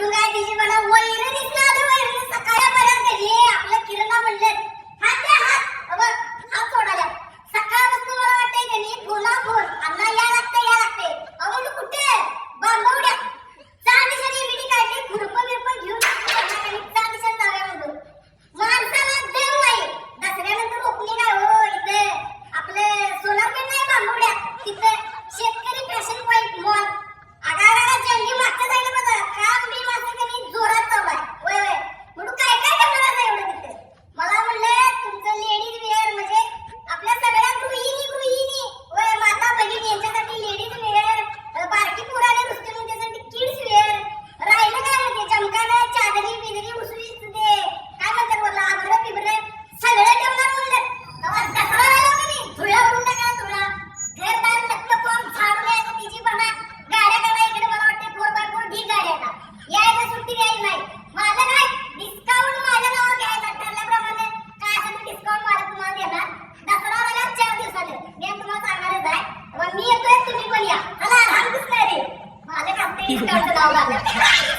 Bunga di? मी येतोय तुम्ही पण या. मला आराम दिसलाय रे. माझ्या खात्यात नाव लागलं.